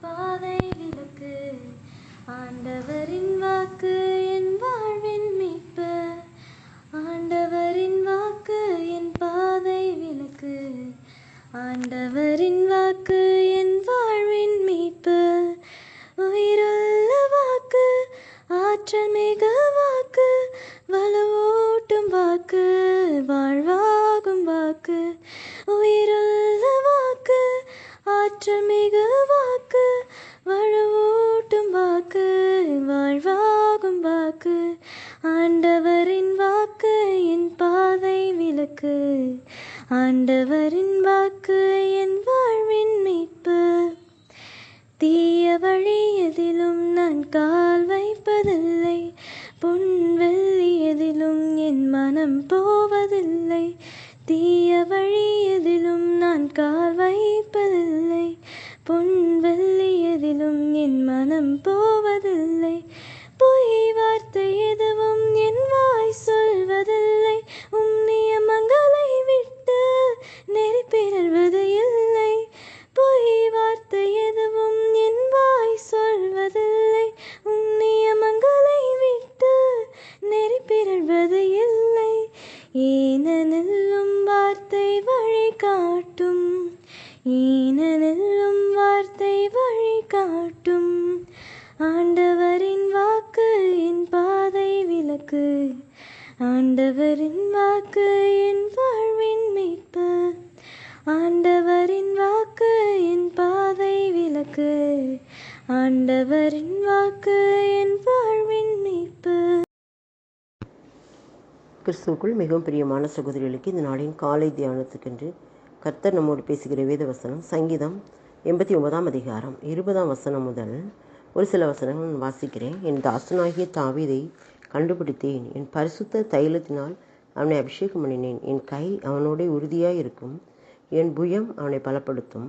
பாதை விளக்கு. ஆண்டவரின் வாக்கு என் வாழ்வின் மீட்பு. ஆண்டவரின் வாக்கு என் பாதை விளக்கு. ஆண்டவரின் வாக்கு என் வாழ்வின் மீட்பு. உயிருள்ள வாக்கு ஆற்றல் மிகு வாக்கு வலுவூட்டும் வாக்கு வாழ்வா ஆண்டவரின் வாக்கு என் வாழ்வின் மீட்பு. தீய வழி எதிலும் நான் கால் வைப்பதில்லை. பொன் வெள்ளி எதிலும் என் மனம் போவதில்லை. தீய வழி எதிலும் நான் கால் வைப்பதில்லை. பொன் வெள்ளி எதிலும் என் மனம் போவதில்லை. பொய்வா ஆண்டவரின் வாக்கு என் பாதை விளக்கு. ஆண்டவரின் வாக்கு என் வாழ்வின் மீட்பு. ஆண்டவரின் வாக்கு என் பாதை விளக்கு. ஆண்டவரின் வாக்கு என் வாழ்வின் மீட்பு. கிறிஸ்துவுக்குள் மிகவும் பிரியமான சகோதரிகளுக்கு இந்த நாளின் காலை தியானத்துக்கென்று கர்த்தர் நம்மோடு பேசுகிற வேத வசனம் சங்கீதம் எண்பத்தி ஒன்பதாம் அதிகாரம் இருபதாம் வசனம் முதல் ஒரு சில வசனங்கள் நான் வாசிக்கிறேன். என் தாசனாகிய தாவீதை கண்டுபிடித்தேன். என் பரிசுத்த தைலத்தினால் அவனை அபிஷேகம் பண்ணினேன். என் கை அவனோட உறுதியாக இருக்கும் என் புயம் அவனை பலப்படுத்தும்.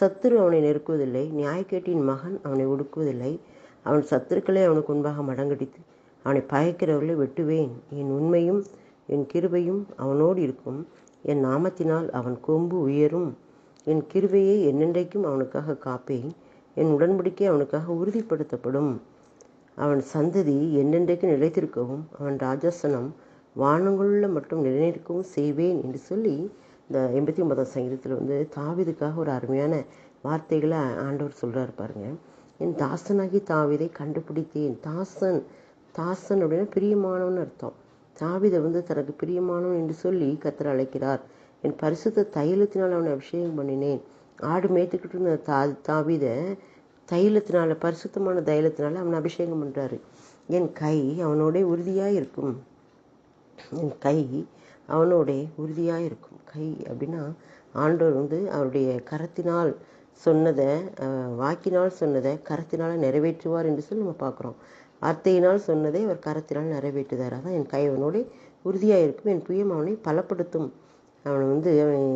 சத்துரு அவனை நெருக்குவதில்லை. நியாயக்கேட்டின் மகன் அவனை ஒடுக்குவதில்லை. அவன் சத்துருக்களை அவனுக்கு முன்பாக மடங்கடித்து அவனை பயக்கிறவர்களை வெட்டுவேன். என் உண்மையும் என் கிருபையும் அவனோடு இருக்கும். என் நாமத்தினால் அவன் கொம்பு உயரும். என் கிருபையை என்னென்றைக்கும் அவனுக்காக காப்பேன். என் உடன்படிக்கை அவனுக்காக உறுதிப்படுத்தப்படும். அவன் சந்ததி என்னென்றைக்கு நிலைத்திருக்கவும் அவன் ராஜாசனம் வானங்களுள்ள மட்டும் நிலைநிற்கவும் செய்வேன் என்று சொல்லி இந்த எண்பத்தி ஒன்பதாம் சங்கீதத்தில் வந்து தாவிதுக்காக ஒரு அருமையான வார்த்தைகளை ஆண்டவர் சொல்கிறார் பாருங்க. என் தாசனாகி தாவிதை கண்டுபிடித்தேன். தாசன் தாசன் அப்படின்னா பிரியமானவன் அர்த்தம். தாவிதை வந்து தனக்கு பிரியமானவன் என்று சொல்லி கத்தர் அழைக்கிறார். என் பரிசுத்த தைலத்தினால் அவனை அபிஷேகம் பண்ணினேன். ஆடு மேய்த்துக்கிட்டு இருந்த தா தாவிதை தைலத்தினால பரிசுத்தமான தைலத்தினால அவனை அபிஷேகம் பண்ணுறாரு என் கை அவனோட உறுதியாக இருக்கும் என் கை அவனோட உறுதியாக இருக்கும் கை அப்படின்னா ஆண்டவர் வந்து அவருடைய கரத்தினால் சொன்னதை வாக்கினால் சொன்னதை கரத்தினால் நிறைவேற்றுவார் என்று சொல்லி நம்ம பார்க்குறோம். வார்த்தையினால் சொன்னதை அவர் கரத்தினால் நிறைவேற்றுதார். அதான் என் கை அவனோட உறுதியாக இருக்கும் என் புயம் அவனை பலப்படுத்தும். அவனை வந்து அவன்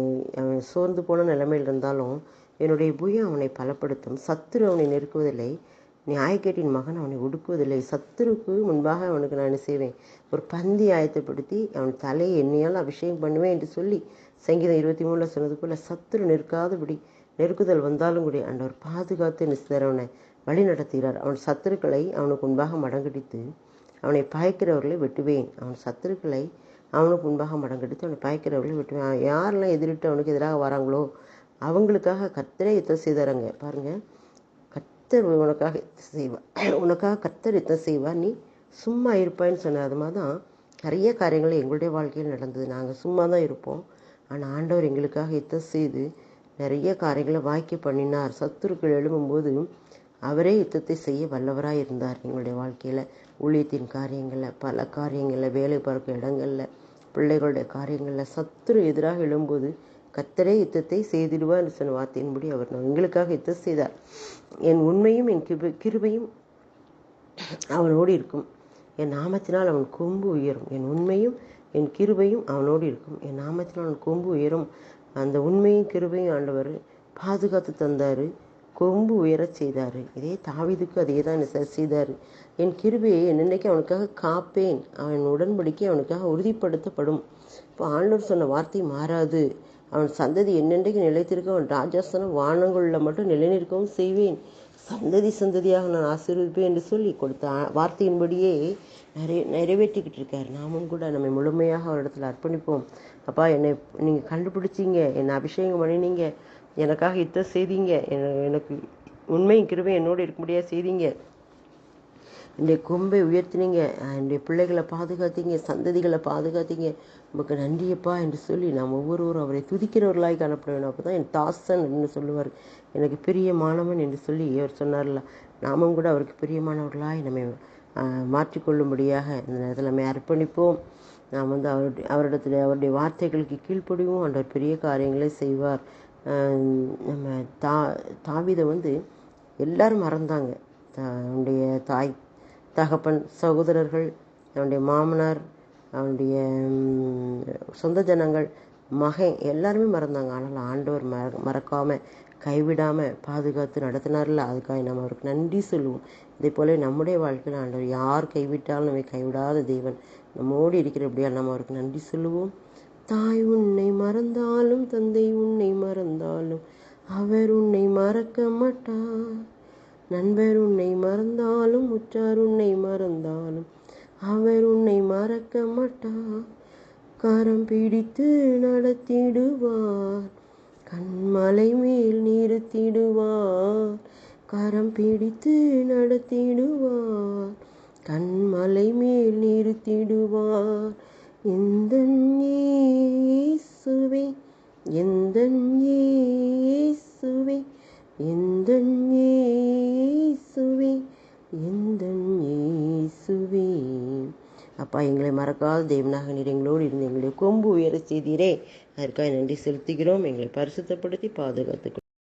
அவன் சோர்ந்து போன நிலைமையில் இருந்தாலும் என்னுடைய புயம் அவனை பலப்படுத்தும். சத்துரு அவனை நெருக்குவதில்லை. நியாயக்கேட்டின் மகன் அவனை ஒடுக்குவதில்லை. சத்துருக்கு முன்பாக அவனுக்கு நான் செய்வேன்? ஒரு பந்தி ஆயத்தப்படுத்தி அவன் தலையை என்னையால் அபிஷேகம் பண்ணுவேன் என்று சொல்லி சங்கீதம் இருபத்தி மூணில் சொன்னது போல் சத்துரு நெருக்காதபடி நெருக்குதல் வந்தாலும் கூட ஆண்டவர் பாதுகாத்து நிசிதர் அவனை வழி நடத்துகிறார். அவன் சத்துருக்களை அவனுக்கு முன்பாக மடங்கடித்து அவனை பாய்க்கிறவர்களை வெட்டுவேன். அவன் சத்துருக்களை அவனுக்கு முன்பாக மடங்கடித்து அவனை பாய்க்கிறவர்களை வெட்டுவேன். யாரெல்லாம் எதிரிட்டு அவனுக்கு எதிராக வராங்களோ அவங்களுக்காக கத்தரே யுத்தம் செய்தாருங்க. பாருங்கள் கத்தர் உனக்காக யுத்தம் செய்வார் உனக்காக கத்தர் யுத்தம் செய்வார் நீ சும்மா இருப்பான்னு சொன்ன அது மாதிரி தான் நிறைய காரியங்கள் எங்களுடைய வாழ்க்கையில் நடந்தது. நாங்கள் சும்மா தான் இருப்போம். ஆனால் ஆண்டவர் எங்களுக்காக யுத்தம் செய்து நிறைய காரியங்களை வாய்க்கு பண்ணினார். சத்துருக்கள் எழும்பும்போது அவரே யுத்தத்தை செய்ய வல்லவராக இருந்தார் எங்களுடைய வாழ்க்கையில். ஊழியத்தின் காரியங்களில் பல காரியங்களில் வேலை பார்க்கும் இடங்களில் பிள்ளைகளுடைய காரியங்களில் சத்துரு எதிராக எழும்போது கத்தரே யுத்தத்தை செய்திடுவார் என்று சொன்ன வார்த்தையின்படி அவர் எங்களுக்காக யுத்தம் செய்தார். என் உண்மையும் என் கிருபை கிருபையும் அவனோடு இருக்கும். என் நாமத்தினால் அவன் கொம்பு உயரும். என் உண்மையும் என் கிருபையும் அவனோடு இருக்கும். என் நாமத்தினால் அவன் கொம்பு உயரும். அந்த உண்மையும் கிருபையும் ஆண்டவர் பாதுகாத்து தந்தார். கொம்பு உயரச் செய்தார். இதே தாவிதுக்கு அதே தான் செய்தார். என் கிருபையை என்னென்னைக்கு அவனுக்காக காப்பேன். அவன் உடன்படிக்கை அவனுக்காக உறுதிப்படுத்தப்படும். இப்போ ஆண்டவர் சொன்ன வார்த்தை மாறாது. அவன் சந்ததி என்னென்றைக்கு நிலைத்திருக்க அவன் ராஜாசனம் வானங்களில் மட்டும் நிலைநிற்கவும் செய்வேன். சந்ததி சந்ததியாக நான் ஆசீர்வதிப்பேன் என்று சொல்லி கொடுத்த வார்த்தையின்படியே நிறைய நிறைவேற்றிக்கிட்டு இருக்கார். நாமும் கூட நம்மை முழுமையாக அவரிடத்தில் அர்ப்பணிப்போம். அப்பா என்னை நீங்கள் கண்டுபிடிச்சீங்க. என்னை அபிஷேகம் பண்ணினீங்க. எனக்காக இத்த செய்தீங்க. எனக்கு உண்மையும் கிருபை என்னோடு இருக்க முடியாது செய்தீங்க. என்னுடைய கொம்பை உயர்த்தினீங்க. என்னுடைய பிள்ளைகளை பாதுகாத்தீங்க. சந்ததிகளை பாதுகாத்தீங்க. நமக்கு நன்றியப்பா என்று சொல்லி நாம் ஒவ்வொருவரும் அவரை துதிக்கிறவர்களாய் காணப்பட வேணும் அப்போ தான் என் தாசன் என்று சொல்லுவார். எனக்கு பிரியமானவன் என்று சொல்லி அவர் சொன்னார்ல. நாமும் கூட அவருக்கு பிரியமானவர்களாய் நம்மை மாற்றிக்கொள்ளும்படியாக இந்த நேரத்தில் நம்ம அர்ப்பணிப்போம். நாம் வந்து அவருடைய அவரிடத்தில் அவருடைய வார்த்தைகளுக்கு கீழ்ப்படிவோம். ஆண்டவர் பெரிய காரியங்களை செய்வார். நம்ம தா தாவிதை வந்து எல்லாரும் மறந்தாங்க. த- தாய் தகப்பன் சகோதரர்கள் அவனுடைய மாமனார் அவனுடைய சொந்த ஜனங்கள் மகன் எல்லாருமே மறந்தாங்க. ஆனால் ஆண்டவர் மற மறக்காமல் கைவிடாமல் பாதுகாத்து நடத்தினார்ல. அதுக்காக நம்ம அவருக்கு நன்றி சொல்லுவோம். இதே போல நம்முடைய வாழ்க்கையில் ஆண்டவர் யார் கைவிட்டாலும் நம்மை கைவிடாத தேவன் நம்மோடு இருக்கிறபடியால் நம்ம அவருக்கு நன்றி சொல்லுவோம். தாய் உன்னை மறந்தாலும் தந்தை உன்னை மறந்தாலும் அவர் உன்னை மறக்க மாட்டார். நண்பர் உன்னை மறந்தாலும் உற்றார் உன்னை மறந்தாலும் அவர் உன்னை மறக்க மாட்டார். கரம் பிடித்து நடத்திடுவார். கண்மலை மேல் நிறுத்திடுவார். கரம் பிடித்து நடத்திடுவார். கண்மலை மேல் நிறுத்திடுவார். எந்த இயேசுவே எந்த இயேசுவே எந்த அப்பா எங்களை மறக்காத. தேவனாக நீர் எங்களோடு இருந்து எங்களுடைய கொம்பு உயர செய்தீரே. அதற்காக நன்றி செலுத்துகிறோம். எங்களை பரிசுத்தப்படுத்தி பாதுகாத்துக்கொள்